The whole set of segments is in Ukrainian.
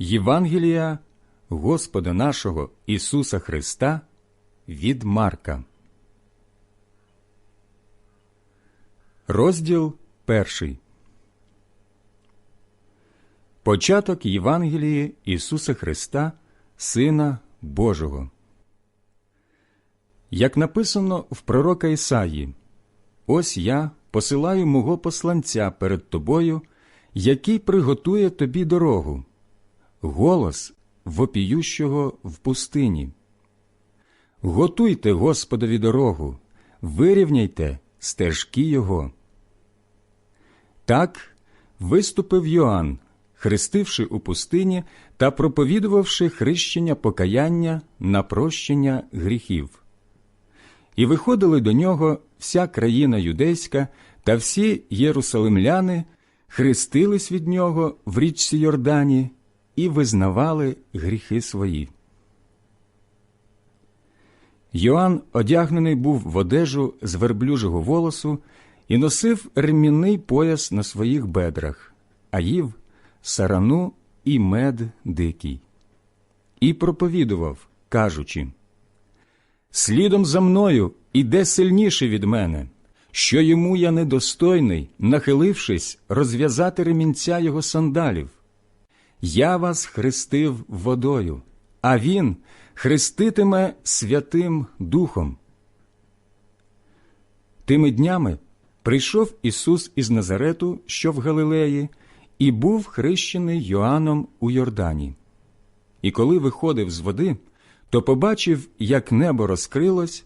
Євангелія Господа нашого Ісуса Христа від Марка. Розділ перший. Початок Євангелії Ісуса Христа, Сина Божого. Як написано в пророка Ісаї, ось я посилаю мого посланця перед тобою, який приготує тобі дорогу, голос вопіющого в пустині. Готуйте Господові дорогу, вирівняйте стежки Його. Так виступив Йоанн, хрестивши у пустині та проповідувавши хрещення покаяння на прощення гріхів. І виходили до нього вся країна юдейська та всі єрусалимляни, хрестились від нього в річці Йордані і визнавали гріхи свої. Йоанн одягнений був в одежу з верблюжого волосу і носив ремінний пояс на своїх бедрах, а їв сарану і мед дикий. І проповідував, кажучи Слідом за мною іде сильніше від мене, що йому я недостойний, нахилившись, розв'язати ремінця його сандалів. Я вас хрестив водою, а він хреститиме Святим Духом. Тими днями прийшов Ісус із Назарету, що в Галилеї, і був хрещений Йоанном у Йордані. І коли виходив з води, то побачив, як небо розкрилось,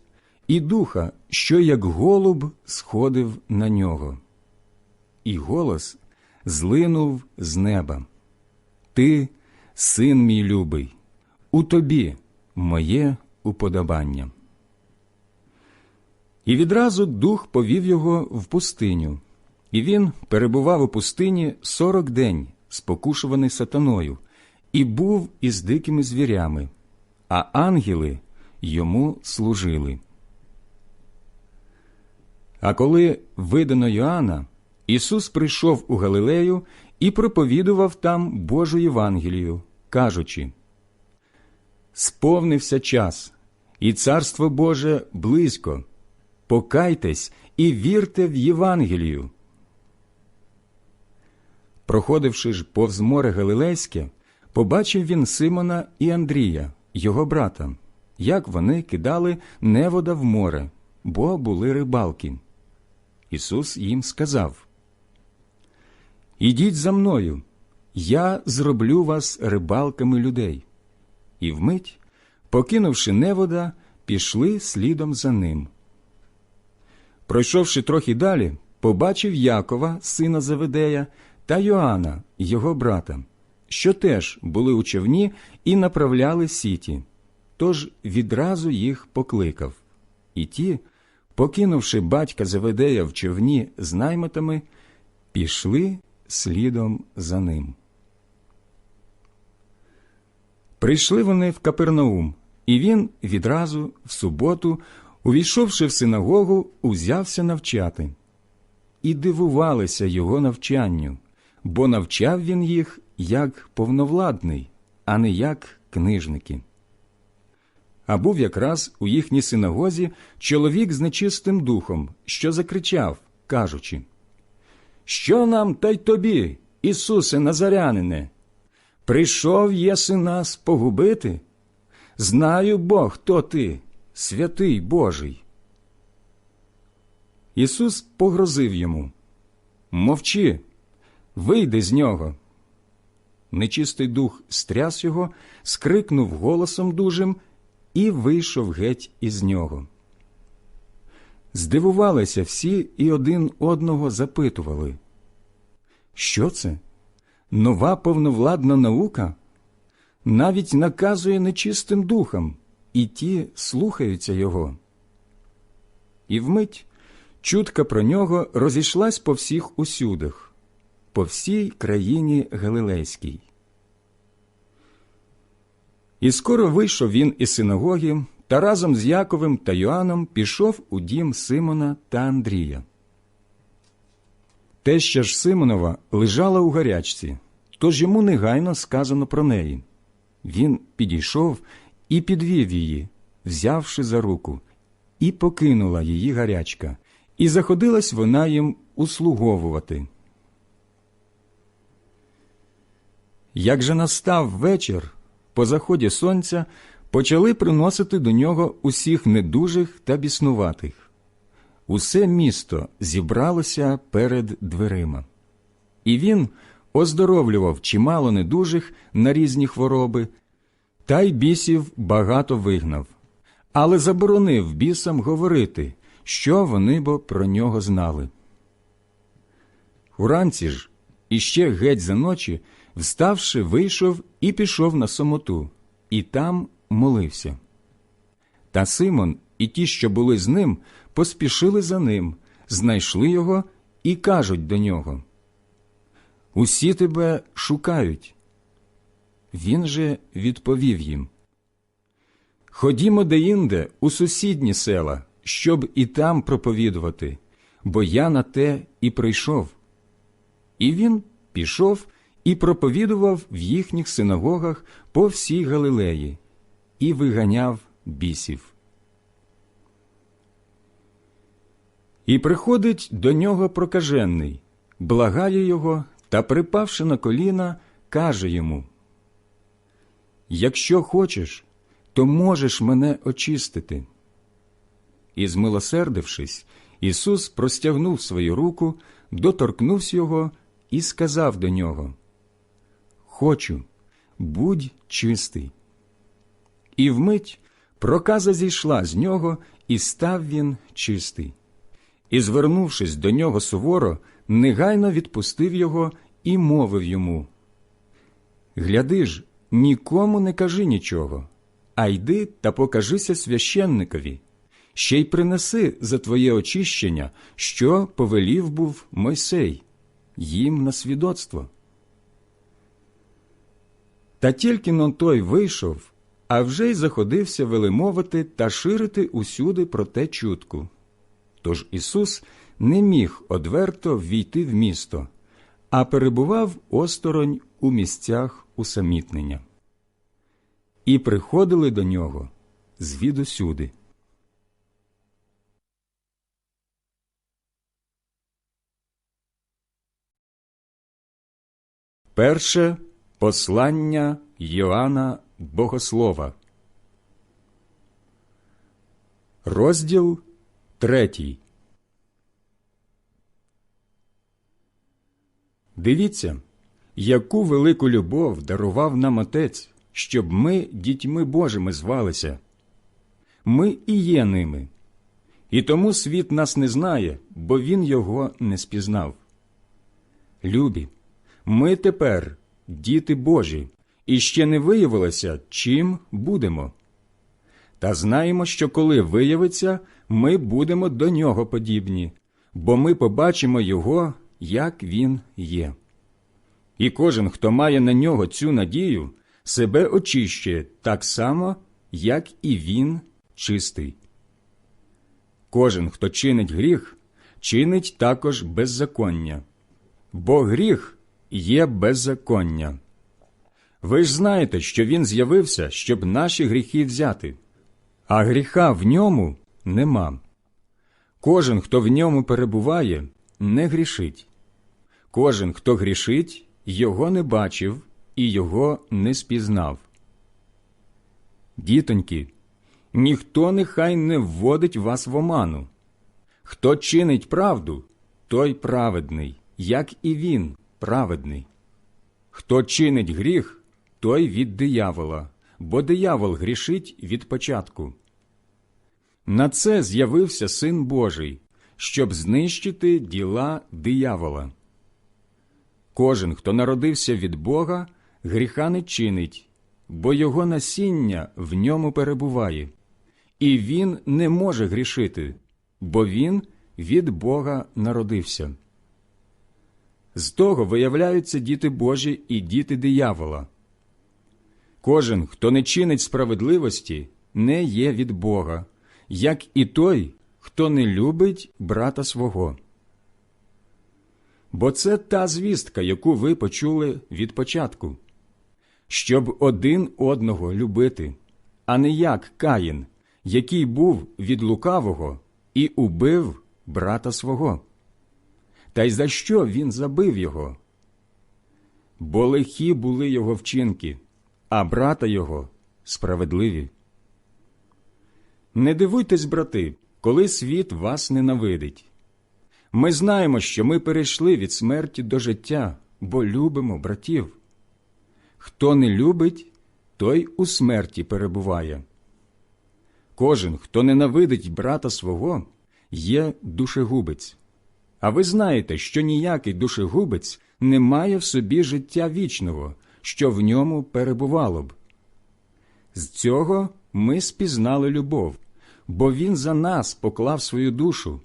і духа, що як голуб сходив на нього. І голос злинув з неба. Ти, син мій любий, у тобі моє уподобання. І відразу дух повів його в пустиню, і він перебував у пустині сорок день, спокушуваний сатаною, і був із дикими звірями, а ангели йому служили. А коли видано Йоанна, Ісус прийшов у Галилею і проповідував там Божу Євангелію, кажучи Сповнився час, і Царство Боже близько. Покайтесь і вірте в Євангелію. Проходивши ж повз море Галилейське, побачив він Симона і Андрія, його брата, як вони кидали невода в море, бо були рибалки. Ісус їм сказав Ідіть за мною, я зроблю вас рибалками людей. І вмить, покинувши невода, пішли слідом за ним. Пройшовши трохи далі, побачив Якова, сина Заведея, та Йоанна, його брата, що теж були у човні і направляли сіті, тож відразу їх покликав. І ті, покинувши батька Заведея в човні з наймитами, пішли слідом за ним. Прийшли вони в Капернаум, і він відразу, в суботу, увійшовши в синагогу, узявся навчати. І дивувалися його навчанню, бо навчав він їх як повновладний, а не як книжники. А був якраз у їхній синагозі чоловік з нечистим духом, що закричав, кажучи Що нам та й тобі, Ісусе Назарянине? Прийшов єси нас погубити? Знаю Бог, хто ти, святий Божий. Ісус погрозив йому Мовчи, вийди з нього. Нечистий дух стряс його, скрикнув голосом дужим і вийшов геть із нього. Здивувалися всі і один одного запитували, що це? Нова повновладна наука навіть наказує нечистим духам, і ті слухаються його. І вмить чутка про нього розійшлась по всіх усюдах, по всій країні Галилейській. І скоро вийшов він із синагоги та разом з Яковим та Йоанном пішов у дім Симона та Андрія. Теща ж Симонова лежала у гарячці, тож йому негайно сказано про неї. Він підійшов і підвів її, взявши за руку, і покинула її гарячка, і заходилась вона їм услуговувати. Як же настав вечір, по заході сонця почали приносити до нього усіх недужих та біснуватих. Усе місто зібралося перед дверима. І він оздоровлював чимало недужих на різні хвороби, та й бісів багато вигнав, але заборонив бісам говорити, що вони бо про нього знали. Уранці ж, іще геть за ночі, вставши, вийшов і пішов на самоту, і там молився. Та Симон і ті, що були з ним, поспішили за ним, знайшли його і кажуть до нього Усі тебе шукають. Він же відповів їм Ходімо деінде у сусідні села, щоб і там проповідувати, бо я на те і прийшов. І він пішов і проповідував в їхніх синагогах по всій Галилеї і виганяв бісів. І приходить до нього прокажений, благає його та, припавши на коліна, каже йому Якщо хочеш, то можеш мене очистити. І, змилосердившись, Ісус простягнув свою руку, доторкнувся його і сказав до нього Хочу, будь чистий. І вмить проказа зійшла з нього, і став він чистий. І, звернувшись до нього суворо, негайно відпустив його і мовив йому Гляди ж, нікому не кажи нічого, а йди та покажися священникові, ще й принеси за твоє очищення, що повелів був Мойсей, їм на свідоцтво. Та тільки но той вийшов, а вже й заходився велемовити та ширити усюди про те чутку. Тож Ісус не міг одверто ввійти в місто, а перебував осторонь у місцях усамітнення. І приходили до нього звідусюди. Перше послання Йоанна Богослова, розділ третій. Дивіться, яку велику любов дарував нам Отець, щоб ми дітьми Божими звалися. Ми і є ними. І тому світ нас не знає, бо він його не спізнав. Любі, ми тепер діти Божі, і ще не виявилося, чим будемо. Та знаємо, що коли виявиться, ми будемо до нього подібні, бо ми побачимо Його, як Він є. І кожен, хто має на нього цю надію, себе очищує так само, як і він чистий. Кожен, хто чинить гріх, чинить також беззаконня, бо гріх є беззаконня. Ви ж знаєте, що він з'явився, щоб наші гріхи взяти, а гріха в ньому нема. Кожен, хто в ньому перебуває, не грішить. Кожен, хто грішить, його не бачив і його не спізнав. Дітоньки, ніхто нехай не вводить вас в оману. Хто чинить правду, той праведний, як і він праведний. Хто чинить гріх, той від диявола, бо диявол грішить від початку. На це з'явився Син Божий, щоб знищити діла диявола. Кожен, хто народився від Бога, гріха не чинить, бо його насіння в ньому перебуває, і він не може грішити, бо він від Бога народився. З того виявляються діти Божі і діти диявола. Кожен, хто не чинить справедливості, не є від Бога, як і той, хто не любить брата свого. Бо це та звістка, яку ви почули від початку, щоб один одного любити, а не як Каїн, який був від лукавого і убив брата свого. Та й за що він забив його? Бо лихі були його вчинки, а брата його справедливі. Не дивуйтесь, брати, коли світ вас ненавидить. Ми знаємо, що ми перейшли від смерті до життя, бо любимо братів. Хто не любить, той у смерті перебуває. Кожен, хто ненавидить брата свого, є душегубець. А ви знаєте, що ніякий душегубець не має в собі життя вічного, що в ньому перебувало б. З цього ми спізнали любов, бо він за нас поклав свою душу,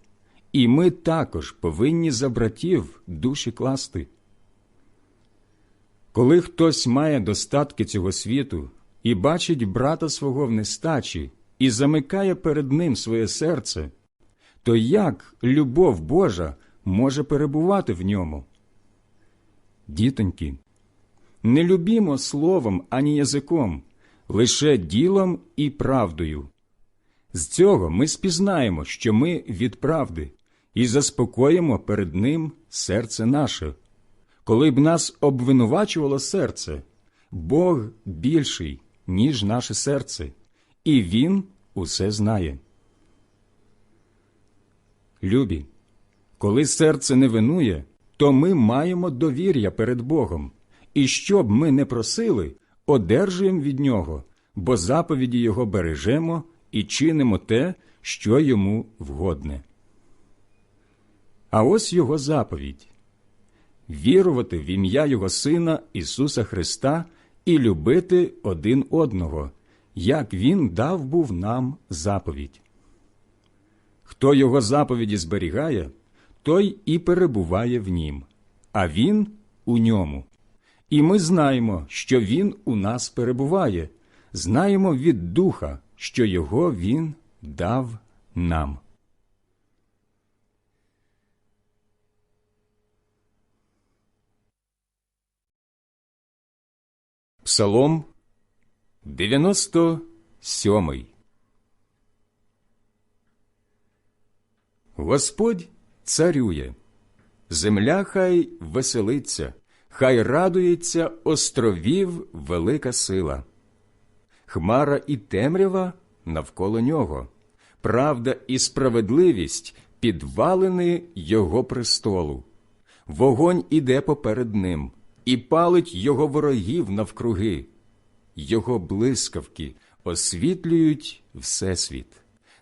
і ми також повинні за братів душі класти. Коли хтось має достатки цього світу і бачить брата свого в нестачі і замикає перед ним своє серце, то як любов Божа може перебувати в ньому? Дітоньки, не любімо словом ані язиком, лише ділом і правдою. З цього ми спізнаємо, що ми від правди, і заспокоїмо перед Ним серце наше. Коли б нас обвинувачувало серце, Бог більший, ніж наше серце, і Він усе знає. Любі, коли серце не винує, то ми маємо довір'я перед Богом, і що б ми не просили, одержуємо від Нього, бо заповіді Його бережемо і чинимо те, що йому вгодне. А ось Його заповідь вірувати в ім'я Його Сина Ісуса Христа і любити один одного, як Він дав був нам заповідь. Хто Його заповіді зберігає, той і перебуває в нім, а Він у ньому. І ми знаємо, що Він у нас перебуває, знаємо від Духа, що Його Він дав нам. Псалом 97 Господь царює, земля хай веселиться, хай радується островів велика сила. Хмара і темрява навколо нього, правда і справедливість підвалини його престолу. Вогонь іде поперед ним і палить його ворогів навкруги. Його блискавки освітлюють всесвіт.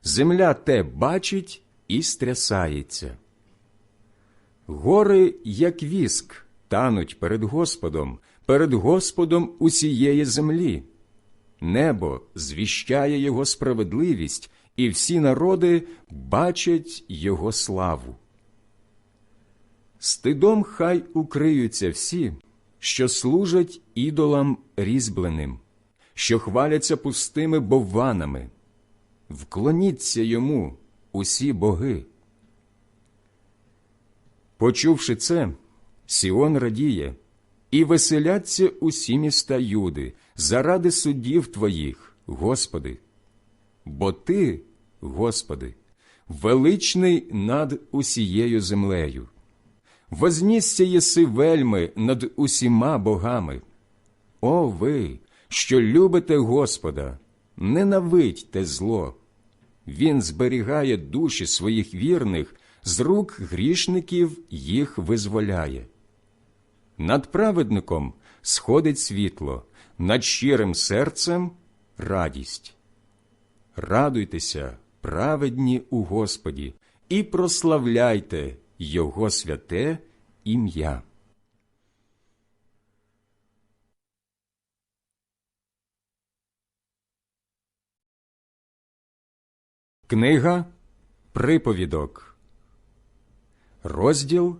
Земля те бачить і стрясається. Гори, як віск, тануть перед Господом, перед Господом усієї землі. Небо звіщає Його справедливість, і всі народи бачать Його славу. Стидом хай укриються всі, що служать ідолам різьбленим, що хваляться пустими бовванами. Вклоніться йому усі боги. Почувши це, Сіон радіє, і веселяться усі міста Юди заради судів Твоїх, Господи. Бо Ти, Господи, величний над усією землею. Вознісся єси вельми над усіма богами. О ви, що любите Господа, ненавидьте зло. Він зберігає душі своїх вірних, з рук грішників їх визволяє. Над праведником сходить світло, над щирим серцем радість. Радуйтеся, праведні у Господі, і прославляйте Його святе ім'я. Книга Приповідок, розділ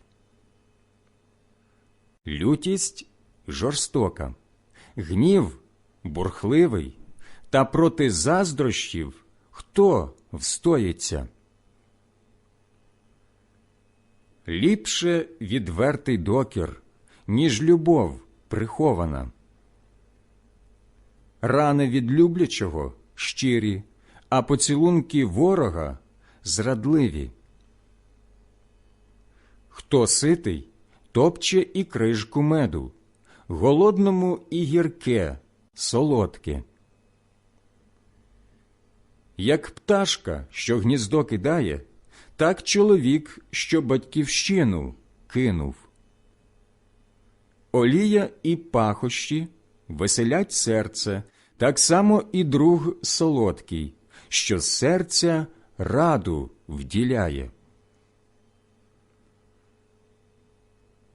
Лютість жорстока, гнів бурхливий, та проти заздрощів хто встоїться? Ліпше відвертий докір, ніж любов прихована. Рани від люблячого щирі, а поцілунки ворога зрадливі. Хто ситий, топче і крижку меду, голодному і гірке, солодке. Як пташка, що гніздо кидає, так чоловік, що батьківщину кинув. Олія і пахощі веселять серце, так само і друг солодкий, що серця раду вділяє.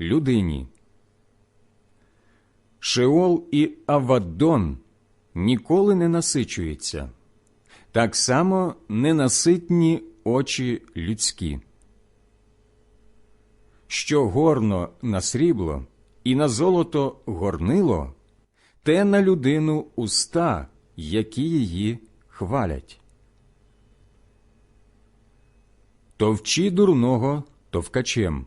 людині. Шеол і Аваддон ніколи не насичуються, так само ненаситні очі людські. Що горно на срібло і на золото горнило, те на людину уста, які її хвалять. Товчі дурного товкачем,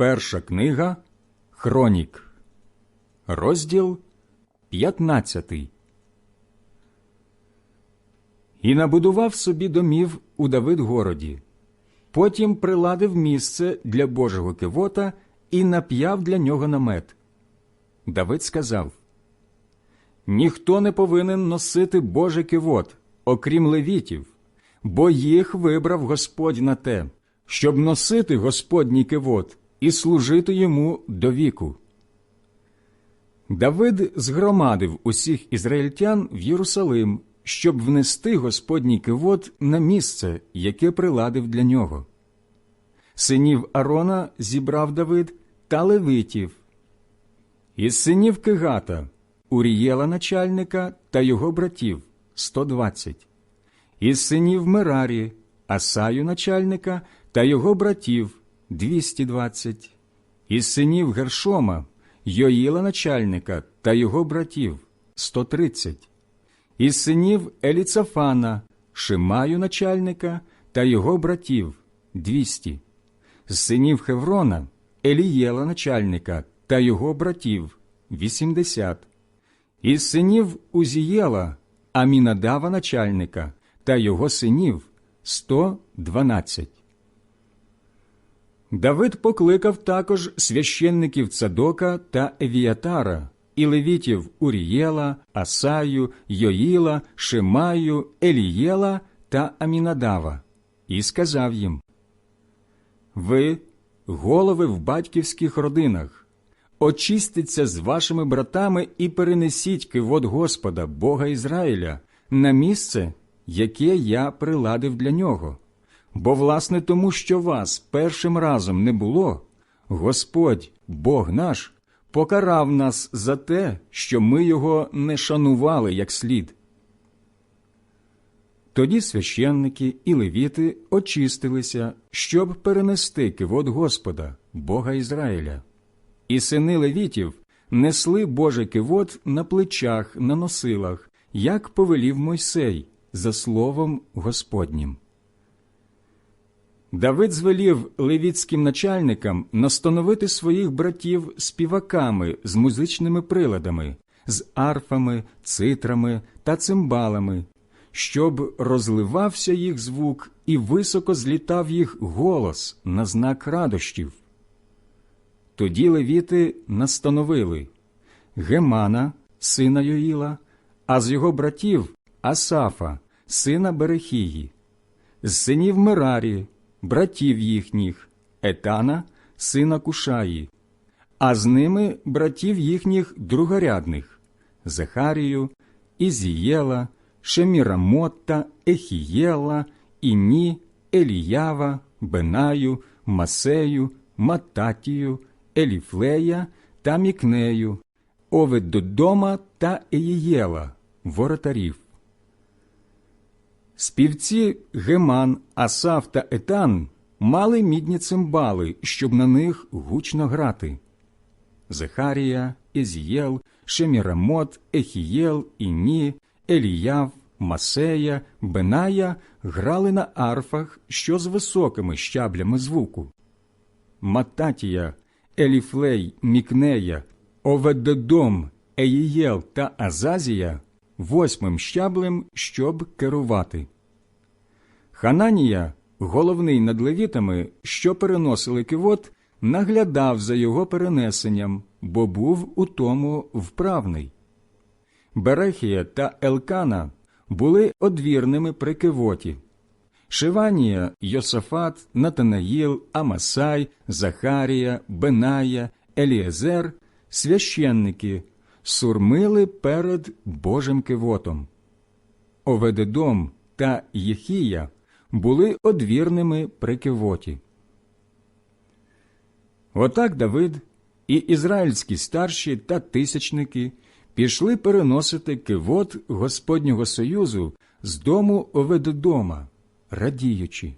Перша книга Хронік, розділ 15 і набудував собі домів у Давидгороді. Потім приладив місце для Божого кивота і нап'яв для нього намет. Давид сказав Ніхто не повинен носити Божий кивот, окрім левітів, бо їх вибрав Господь на те, щоб носити Господній кивот і служити йому до віку. Давид згромадив усіх ізраїльтян в Єрусалим, щоб внести Господній кивот на місце, яке приладив для нього. Синів Арона зібрав Давид та левитів. Із синів Кигата Урієла начальника та його братів 120. Із синів Мерарі Асаю начальника та його братів 220. Із синів Гершома Йоїла начальника та його братів 130. Із синів Еліцафана Шимаю начальника та його братів 200. З синів Хеврона Елієла начальника та його братів 80. Із синів Узієла Амінадава начальника та його синів 112. Давид покликав також священників Цадока та Евіатара і левітів Урієла, Асаю, Йоїла, Шимаю, Елієла та Амінадава і сказав їм Ви, голови в батьківських родинах, очиститься з вашими братами і перенесіть кивот Господа, Бога Ізраїля, на місце, яке я приладив для нього. Бо, власне, тому, що вас першим разом не було, Господь, Бог наш, покарав нас за те, що ми його не шанували як слід. Тоді священники і левіти очистилися, щоб перенести кивот Господа, Бога Ізраїля. І сини левітів несли Божий кивот на плечах, на носилах, як повелів Мойсей, за словом Господнім. Давид звелів левітським начальникам настановити своїх братів співаками з музичними приладами, з арфами, цитрами та цимбалами, щоб розливався їх звук і високо злітав їх голос на знак радощів. Тоді левіти настановили Гемана, сина Йоїла, а з його братів Асафа, сина Берехії, з синів Мерарі, братів їхніх, Етана, сина Кушаї, а з ними братів їхніх другорядних Захарію, Ізієла, Шемірамотта, Ехієла, Іні, Еліява, Бенаю, Масею, Мататію, Еліфлея та Мікнею, Оведдодома та Еїєла, воротарів. Співці Геман, Асав та Етан мали мідні цимбали, щоб на них гучно грати. Захарія, Езієл, Шемірамот, Ехієл, Іні, Еліяв, Масея, Беная грали на арфах, що з високими щаблями звуку. Мататія, Еліфлей, Мікнея, Оведдодом, Еїєл та Азазія восьмим щаблем, щоб керувати. Хананія, головний над левітами, що переносили кивот, наглядав за його перенесенням, бо був у тому вправний. Берехія та Елкана були одвірними при кивоті. Шиванія, Йосафат, Натанаїл, Амасай, Захарія, Беная, Еліезер священники сурмили перед Божим кивотом. Оведедом та Єхія були одвірними при кивоті. Отак Давид і ізраїльські старші та тисячники пішли переносити кивот Господнього Союзу з дому Оведедома, радіючи.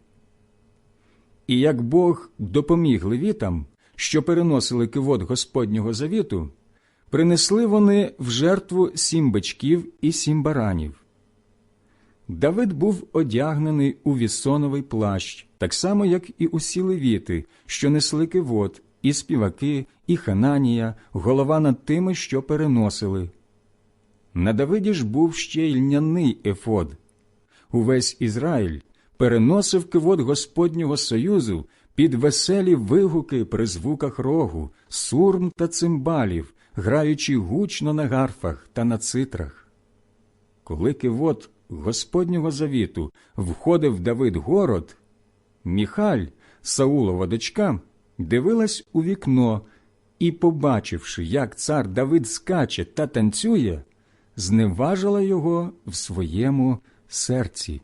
І як Бог допоміг левітам, що переносили кивот Господнього завіту, принесли вони в жертву сім бичків і сім баранів. Давид був одягнений у вісоновий плащ, так само, як і усі левіти, що несли кивот, і співаки, і Хананія, голова над тими, що переносили. На Давиді ж був ще й льняний ефод. увесь Ізраїль переносив кивот Господнього союзу під веселі вигуки при звуках рогу, сурм та цимбалів, граючи гучно на гарфах та на цитрах. Коли кивот Господнього завіту входив Давид город, Міхаль, Саулова дочка, дивилась у вікно і, побачивши, як цар Давид скаче та танцює, зневажила його в своєму серці.